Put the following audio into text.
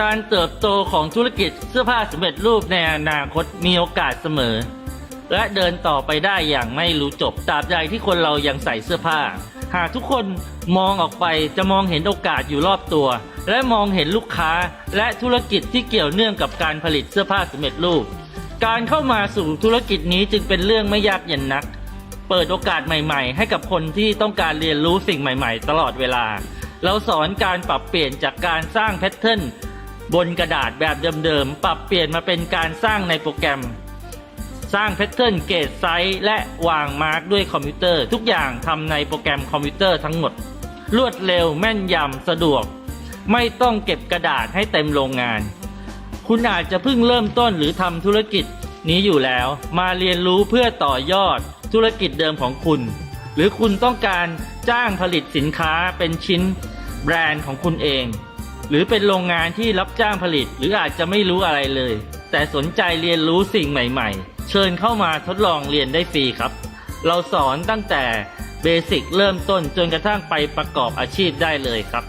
การเติบโตของธุรกิจเสื้อผ้าสำเร็จรูปในอนาคตมีโอกาสเสมอ และเดินต่อไปได้อย่างไม่รู้จบตราบใดที่คนเรายังใส่เสื้อผ้า หากทุกคนมองออกไปจะมองเห็นโอกาสอยู่รอบตัว และมองเห็นลูกค้าและธุรกิจที่เกี่ยวเนื่องกับการผลิตเสื้อผ้าสำเร็จรูป การเข้ามาสู่ธุรกิจนี้จึงเป็นเรื่องไม่ยากเย็นนัก เปิดโอกาสใหม่ๆ ให้กับคนที่ต้องการเรียนรู้สิ่งใหม่ ๆ ตลอดเวลา เราสอนการปรับเปลี่ยนจากการสร้างแพทเทิร์น บนกระดาษแบบเดิมๆ ปรับเปลี่ยนมาเป็นการสร้างในโปรแกรม สร้างแพทเทิร์นเกตไซส์และวางมาร์กด้วยคอมพิวเตอร์ ทุกอย่างทำในโปรแกรมคอมพิวเตอร์ทั้งหมด รวดเร็วแม่นยำสะดวก ไม่ต้องเก็บกระดาษให้เต็มโรงงาน คุณอาจจะเพิ่งเริ่มต้นหรือทำธุรกิจนี้อยู่แล้ว มาเรียนรู้เพื่อต่อยอดธุรกิจเดิมของคุณ หรือคุณต้องการจ้างผลิตสินค้าเป็นชิ้นแบรนด์ของคุณเอง หรือเป็นโรงงานที่รับจ้างผลิต หรืออาจจะไม่รู้อะไรเลย แต่สนใจเรียนรู้สิ่งใหม่ๆ เชิญเข้ามาทดลองเรียนได้ฟรีครับ เราสอนตั้งแต่เบสิกเริ่มต้นจนกระทั่งไปประกอบอาชีพได้เลยครับ